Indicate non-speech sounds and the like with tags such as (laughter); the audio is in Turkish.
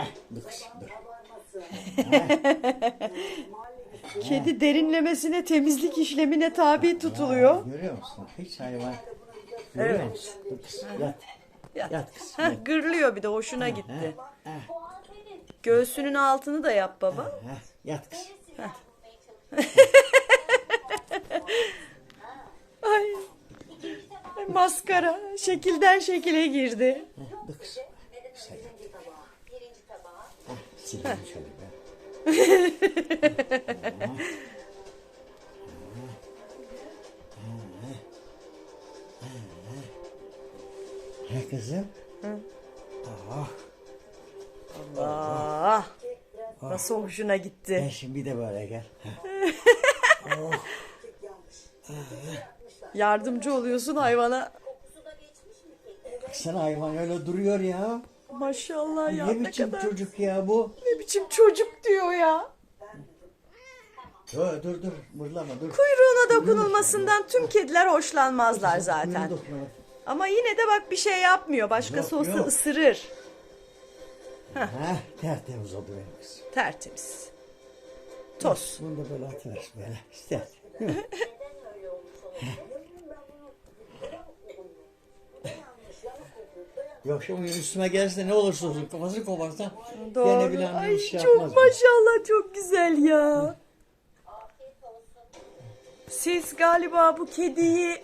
Heh, dur kızım dur. (laughs) Kedi derinlemesine temizlik işlemine tabi tutuluyor. Ya, görüyor musun? Hiç hayvan. Görüyor Evet. musun? Dur kızım yat. Yat. Yat kızım. Heh, gırlıyor bir de hoşuna gitti. Heh, Göğsünün altını da yap baba. heh, yat kızım. (laughs) Ay. Maskara şekilden şekile girdi. Heh, dur kızım. Sen yat. Heh, Silelim şöyle be. He kızım. Ah, Ah. Nasıl hoşuna gitti. gel şimdi bir de böyle gel. Heh. Yardımcı oluyorsun hayvana. Baksana hayvan öyle duruyor ya. Maşallah ya ne ne biçim kadar çocuk ya bu? ne biçim çocuk diyor ya. Dur dur dur mırlama dur. Kuyruğuna dokunulmasından tüm kediler hoşlanmazlar zaten. Ama yine de bak bir şey yapmıyor. Başkası Yok, olsa yok. ısırır. Heh, tertemiz oldu benim kızım. Tertemiz. Toz. Bunu da böyle atıver böyle. İster. (laughs) Yok şimdi üstüme gelse ne olursa olsun kafasını koparsa gene Doğru. bile Ay annem şey çok yapmaz. maşallah çok güzel ya. Siz galiba bu kediyi (laughs)